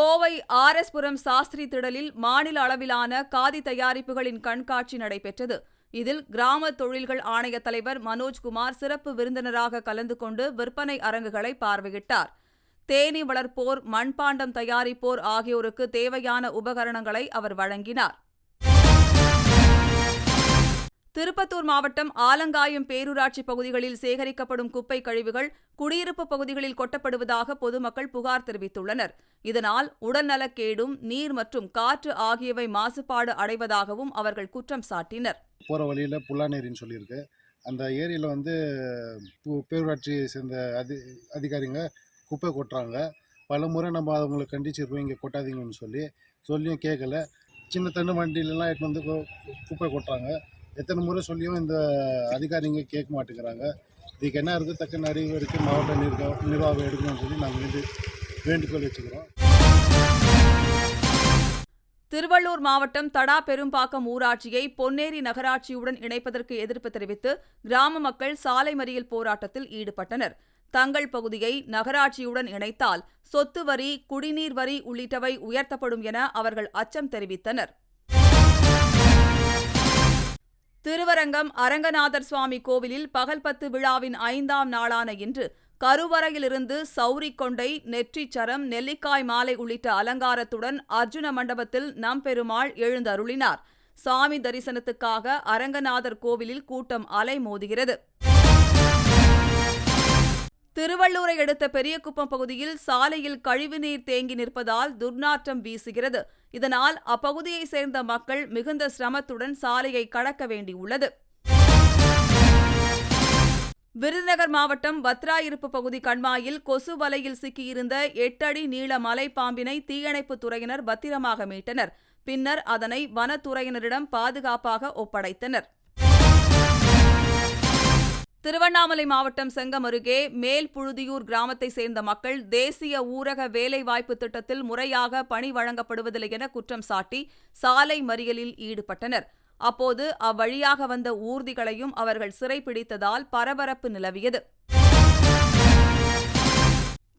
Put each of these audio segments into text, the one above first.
Kovai R S Puram Shastri திடலில் மாநில அளவிலான காதி தயாரிப்புகளின் கண்காட்சி நடைபெற்றது. இதில் கிராம தொழில்கள் ஆணைய தலைவர் மனோஜ்குமார் சிறப்பு விருந்தினராக கலந்து கொண்டு விற்பனை அரங்குகளை பார்வையிட்டார். தேனீ வளர்ப்போர் மண்பாண்டம் தயாரிப்போர் ஆகியோருக்கு தேவையான உபகரணங்களை அவர் வழங்கினார். திருப்பத்தூர் மாவட்டம் ஆலங்காயம் பேரூராட்சி பகுதிகளில் சேகரிக்கப்படும் குப்பை கழிவுகள் குடியிருப்பு பகுதிகளில் கொட்டப்படுவதாக பொதுமக்கள் புகார் தெரிவித்துள்ளனர். இதனால் உடல்நலக்கேடும் நீர் மற்றும் காற்று ஆகியவை மாசுபாடு அடைவதாகவும் அவர்கள் குற்றம் சாட்டினர். போகிற வழியில் புல்லாநேரின்னு சொல்லியிருக்கு. அந்த ஏரியில் வந்து பு- பேரூராட்சியை சேர்ந்த அதி அதிகாரிங்க குப்பை கொட்டுறாங்க. பல முறை நம்ம அவங்களை கண்டிச்சிருக்கோம் இங்கே கொட்டாதீங்கன்னு சொல்லி சொல்லியும் கேட்கல சின்ன தண்ணு வண்டியிலலாம் எடுத்து வந்து குப்பை கொட்டுறாங்க. எத்தனை முறை சொல்லியும் இந்த அதிகாரிங்க கேட்க மாட்டேங்கிறாங்க. இதுக்கு என்ன இருக்குது தக்க நடவடிக்கை மாவட்ட நிர்வாக நிர்வாகம் எடுக்கணும்னு சொல்லி நாங்கள் வந்து வேண்டுகோள் வச்சுக்கிறோம். திருவள்ளூர் மாவட்டம் தடா பெரும்பாக்கம் ஊராட்சியை பொன்னேரி நகராட்சியுடன் இணைப்பதற்கு எதிர்ப்பு தெரிவித்து கிராம மக்கள் சாலை மறியல் போராட்டத்தில் ஈடுபட்டனர். தங்கள் பகுதியை நகராட்சியுடன் இணைத்தால் சொத்து வரி குடிநீர் வரி உள்ளிட்டவை உயர்த்தப்படும் என அவர்கள் அச்சம் தெரிவித்தனர். திருவரங்கம் அரங்கநாதர் சுவாமி கோவிலில் பகல் பத்து விழாவின் ஐந்தாம் நாளான இன்று கருவறையிலிருந்து சௌரி கொண்டை நெற்றிச் சரம் நெல்லிக்காய் மாலை உள்ளிட்ட அலங்காரத்துடன் அர்ஜுன மண்டபத்தில் நம்பெருமாள் எழுந்தருளினார். சாமி தரிசனத்துக்காக அரங்கநாதர் கோவிலில் கூட்டம் அலைமோதுகிறது. திருவள்ளூரை அடுத்த பெரியகுப்பம் பகுதியில் சாலையில் கழிவுநீர் தேங்கி நிற்பதால் துர்நாற்றம் வீசுகிறது. இதனால் அப்பகுதியைச் சேர்ந்த மக்கள் மிகுந்த சிரமத்துடன் சாலையை கடக்க வேண்டியுள்ளது. விருதுநகர் மாவட்டம் வத்ராயிருப்பு பகுதி கண்மாயில் கொசு வலையில் சிக்கியிருந்த எட்டடி நீள மலைப்பாம்பினை தீயணைப்புத் துறையினர் பத்திரமாக மீட்டனர். பின்னர் அதனை வனத்துறையினரிடம் பாதுகாப்பாக ஒப்படைத்தனர். திருவண்ணாமலை மாவட்டம் செங்கம் அருகே மேல்புழுதியூர் கிராமத்தைச் சேர்ந்த மக்கள் தேசிய ஊரக வேலைவாய்ப்பு திட்டத்தில் முறையாக பணி வழங்கப்படுவதில்லை என குற்றம் சாட்டி சாலை மறியலில் ஈடுபட்டனர். அப்போது அவ்வழியாக வந்த ஊர்திகளையும் அவர்கள் சிறைப்பிடித்ததால் பரபரப்பு நிலவியது.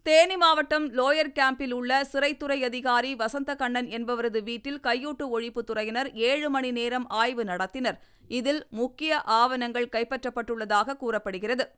தேனி மாவட்டம் லோயர் கேம்பில் உள்ள சிறைத்துறை அதிகாரி வசந்த கண்ணன் என்பவரது வீட்டில் கையூட்டு ஒழிப்புத் துறையினர் ஏழு மணி நேரம் ஆய்வு நடத்தினர். இதில் முக்கிய ஆவணங்கள் கைப்பற்றப்பட்டுள்ளதாக கூறப்படுகிறது.